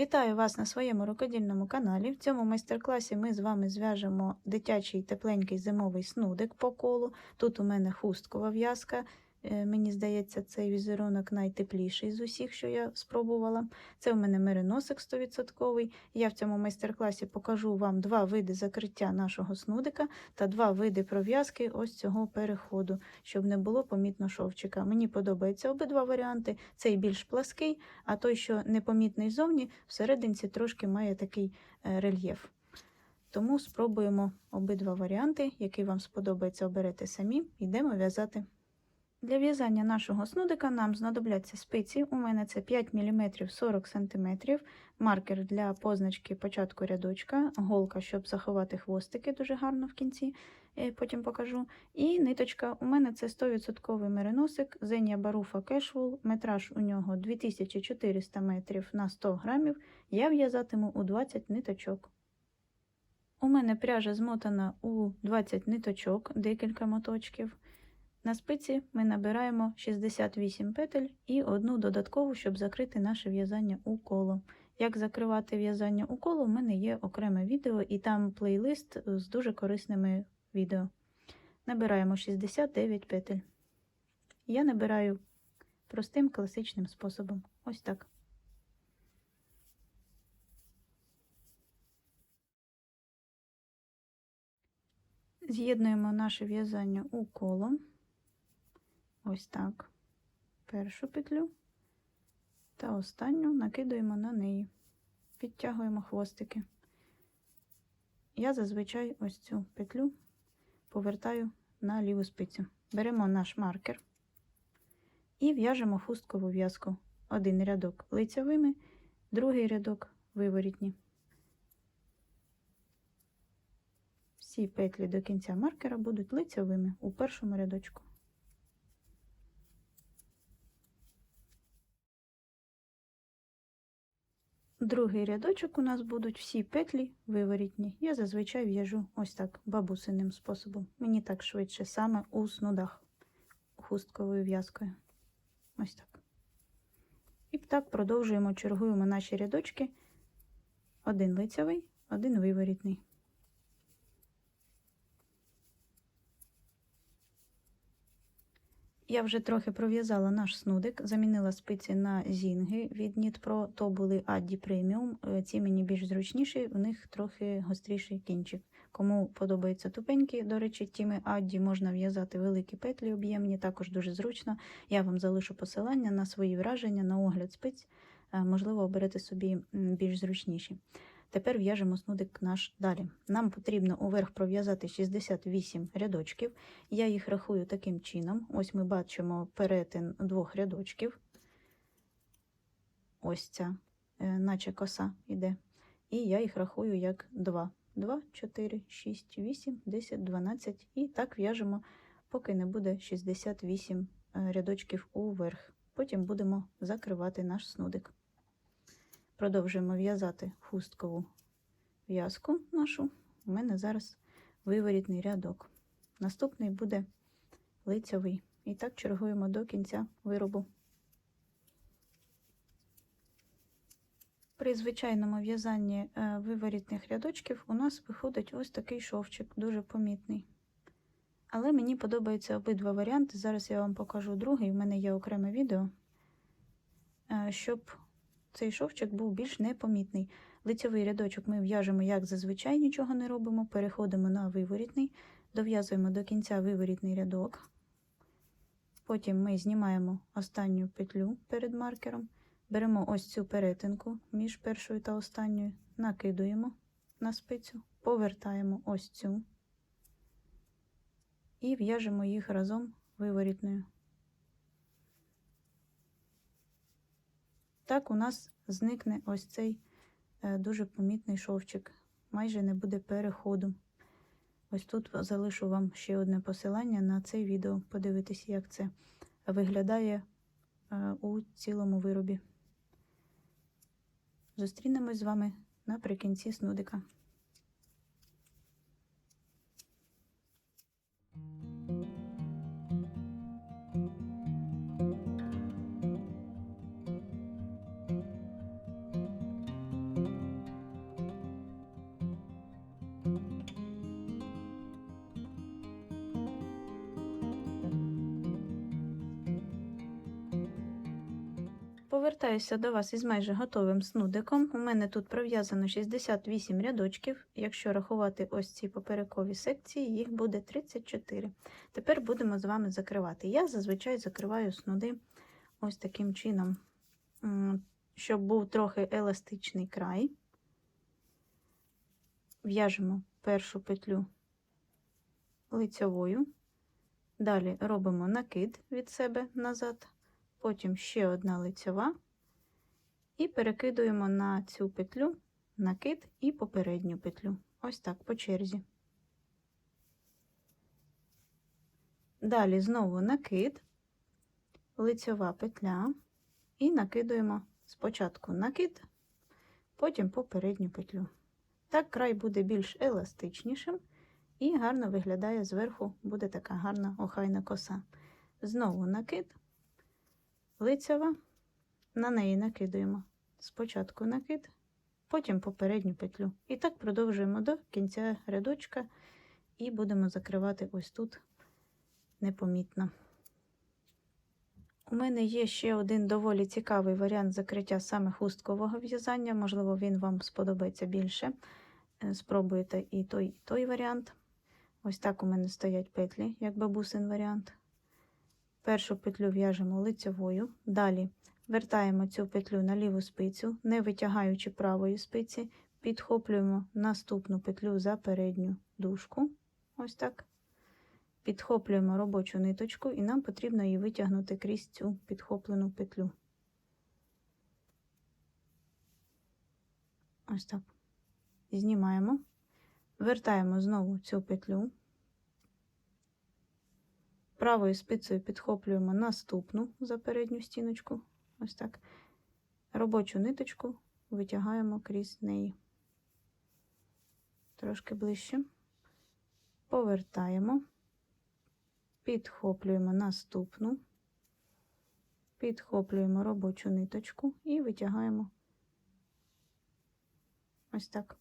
Вітаю вас на своєму рукодільному каналі. В цьому майстер-класі ми з вами зв'яжемо дитячий тепленький зимовий снудик по колу. Тут у мене хусткова в'язка. Е, Мені здається, цей візерунок найтепліший з усіх, що я спробувала. Це у мене мериносик 100%. Я в цьому майстер-класі покажу вам два види закриття нашого снудика та два види пров'язки ось цього переходу, щоб не було помітно шовчика. Мені подобаються обидва варіанти. Цей більш плаский, а той, що непомітний зовні, всерединці трошки має такий е, рельєф. Тому спробуємо обидва варіанти, який вам сподобається, оберете самі, йдемо в'язати. Для в'язання нашого снудика нам знадобляться спиці. У мене це 5 мм 40 см, маркер для позначки початку рядочка, голка, щоб заховати хвостики дуже гарно в кінці, е, потім покажу. І ниточка. У мене це 100% мериносик, Зенія Баруфа Cashwool, метраж у нього 2400 метрів на 100 грамів. Я в'язатиму у 20 ниточок. У мене пряжа змотана у 20 ниточок, декілька моточків. На спиці ми набираємо 68 петель і одну додаткову, щоб закрити наше в'язання у коло. Як закривати в'язання у коло, в мене є окреме відео і там плейлист з дуже корисними відео. Набираємо 69 петель. Я набираю простим класичним способом. Ось так. З'єднуємо наше в'язання у коло. Ось так. Першу петлю та останню накидуємо на неї, підтягуємо хвостики. Я зазвичай ось цю петлю повертаю на ліву спицю. Беремо наш маркер і в'яжемо хусткову в'язку. Один рядок лицевими, другий рядок виворітні. Всі петлі до кінця маркера будуть лицевими у першому рядочку. Другий рядочок у нас будуть всі петлі виворітні. Я зазвичай в'яжу ось так бабусиним способом. Мені так швидше, саме у снудах хустковою в'язкою. Ось так. І так продовжуємо, чергуємо наші рядочки. Один лицевий, один виворітний. Я вже трохи пров'язала наш снудик, замінила спиці на зінги від Knit то були Addi Premium. Ці мені більш зручніші, у них трохи гостріший кінчик. Кому подобаються тупенькі, до речі, тіми Addi можна в'язати великі петлі об'ємні, також дуже зручно. Я вам залишу посилання на свої враження, на огляд спиць, можливо, оберете собі більш зручніші. Тепер в'яжемо снудик наш далі. Нам потрібно уверх пров'язати 68 рядочків. Я їх рахую таким чином. Ось ми бачимо перетин двох рядочків. Ось ця, е, наче коса йде. І я їх рахую як 2. 2, 4, 6, 8, 10, 12. І так в'яжемо, поки не буде 68 е, рядочків уверх. Потім будемо закривати наш снудик. Продовжуємо в'язати хусткову в'язку нашу. У мене зараз виворітний рядок. Наступний буде лицьовий. І так чергуємо до кінця виробу. При звичайному в'язанні е, виворітних рядочків у нас виходить ось такий шовчик, дуже помітний. Але мені подобаються обидва варіанти. Зараз я вам покажу другий, у мене є окреме відео, е, щоб цей шовчик був більш непомітний. Лицьовий рядочок ми в'яжемо, як зазвичай нічого не робимо, переходимо на виворітний, дов'язуємо до кінця виворітний рядок. Потім ми знімаємо останню петлю перед маркером, беремо ось цю перетинку між першою та останньою, накидуємо на спицю, повертаємо ось цю і в'яжемо їх разом виворітною. Так у нас зникне ось цей е, дуже помітний шовчик, майже не буде переходу. Ось тут залишу вам ще одне посилання на це відео. Подивитися, як це виглядає е, у цілому виробі. Зустрінемось з вами наприкінці снудика. Повертаюся до вас із майже готовим снудиком. У мене тут пров'язано 68 рядочків. Якщо рахувати ось ці поперекові секції, їх буде 34. Тепер будемо з вами закривати. Я зазвичай закриваю снуди ось таким чином, щоб був трохи еластичний край. В'яжемо першу петлю лицьовою. Далі робимо накид від себе назад, потім ще одна лицьова, і перекидуємо на цю петлю накид і попередню петлю. Ось так по черзі. Далі знову накид, лицьова петля, і накидуємо спочатку накид, потім попередню петлю. Так край буде більш еластичнішим. І гарно виглядає зверху, буде така гарна охайна коса. Знову накид, лицева, на неї накидуємо спочатку накид, потім попередню петлю. І так продовжуємо до кінця рядочка і будемо закривати ось тут непомітно. У мене є ще один доволі цікавий варіант закриття саме хусткового в'язання, можливо, він вам сподобається більше. Е, Спробуєте і той, і той варіант. Ось так у мене стоять петлі, як бабусин варіант. Першу петлю в'яжемо лицевою, далі вертаємо цю петлю на ліву спицю, не витягаючи правої спиці, підхоплюємо наступну петлю за передню дужку. Ось так. Підхоплюємо робочу ниточку, і нам потрібно її витягнути крізь цю підхоплену петлю. Ось так. Знімаємо. Вертаємо знову цю петлю. Правою спицею підхоплюємо наступну за передню стіночку. Ось так. Робочу ниточку витягаємо крізь неї. Трошки ближче. Повертаємо, підхоплюємо наступну, підхоплюємо робочу ниточку і витягаємо ось так.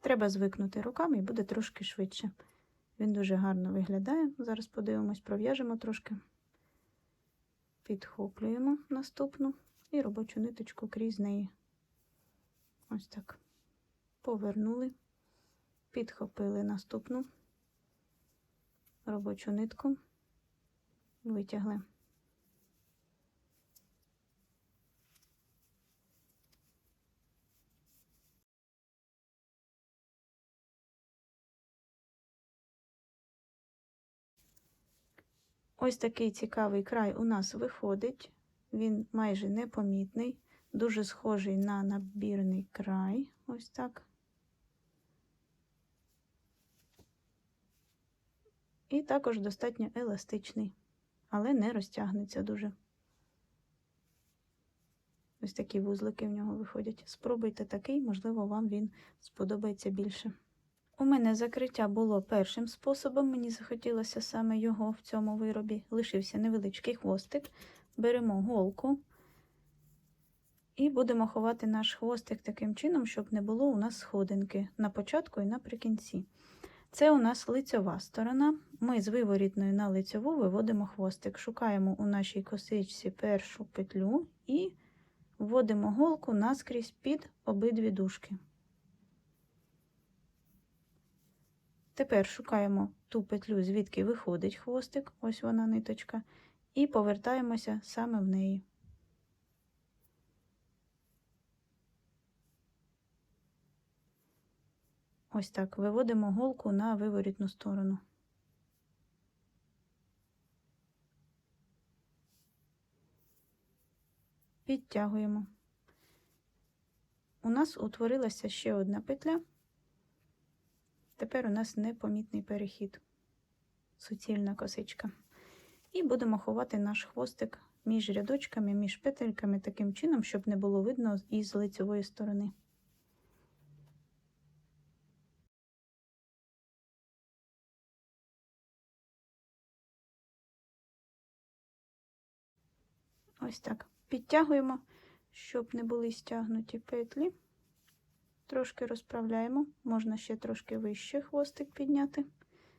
Треба звикнути руками і буде трошки швидше. Він дуже гарно виглядає. Зараз подивимось, пров'яжемо трошки. Підхоплюємо наступну і робочу ниточку крізь неї. Ось так. Повернули, підхопили наступну робочу нитку, витягли. Ось такий цікавий край у нас виходить. Він майже непомітний, дуже схожий на набірний край. Ось так. І також достатньо еластичний, але не розтягнеться дуже. Ось такі вузлики в нього виходять. Спробуйте такий, можливо, вам він сподобається більше. У мене закриття було першим способом, мені захотілося саме його в цьому виробі. Лишився невеличкий хвостик. Беремо голку і будемо ховати наш хвостик таким чином, щоб не було у нас сходинки на початку і наприкінці. Це у нас лицьова сторона. Ми з виворітної на лицьову виводимо хвостик. Шукаємо у нашій косичці першу петлю і вводимо голку наскрізь під обидві дужки. Тепер шукаємо ту петлю, звідки виходить хвостик, ось вона ниточка, і повертаємося саме в неї. Ось так виводимо голку на виворітну сторону. Підтягуємо. У нас утворилася ще одна петля. Тепер у нас непомітний перехід, суцільна косичка. І будемо ховати наш хвостик між рядочками, між петельками, таким чином, щоб не було видно із лицевої сторони. Ось так. Підтягуємо, щоб не були стягнуті петлі. Трошки розправляємо, можна ще трошки вище хвостик підняти.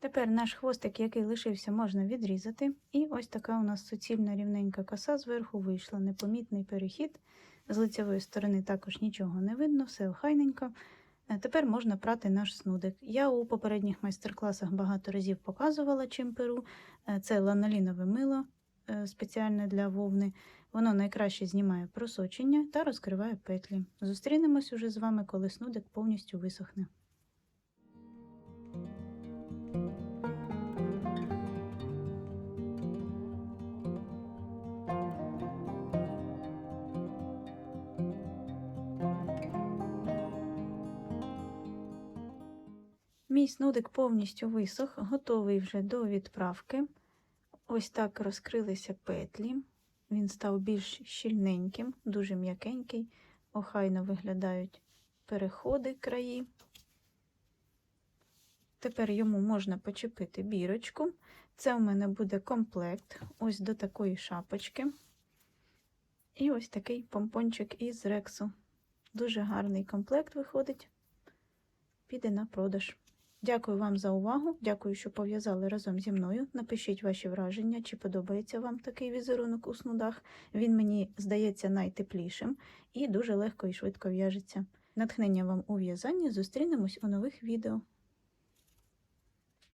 Тепер наш хвостик, який лишився, можна відрізати. І ось така у нас суцільна рівненька коса зверху вийшла. Непомітний перехід. З лицевої сторони також нічого не видно, все охайненько. Е, Тепер можна прати наш снудик. Я у попередніх майстер-класах багато разів показувала, чим перу. Е, Це ланолінове мило е, спеціальне для вовни. Воно найкраще знімає просочення та розкриває петлі. Зустрінемось уже з вами, коли снудик повністю висохне. Мій снудик повністю висох, готовий вже до відправки. Ось так розкрилися петлі. Він став більш щільненьким, дуже м'якенький, охайно виглядають переходи краї. Тепер йому можна почепити бірочку. Це у мене буде комплект ось до такої шапочки. І ось такий помпончик із рексу. Дуже гарний комплект виходить. Піде на продаж. Дякую вам за увагу. Дякую, що пов'язали разом зі мною. Напишіть ваші враження, чи подобається вам такий візерунок у снудах. Він мені здається найтеплішим і дуже легко і швидко в'яжеться. Натхнення вам у в'язанні. Зустрінемось у нових відео.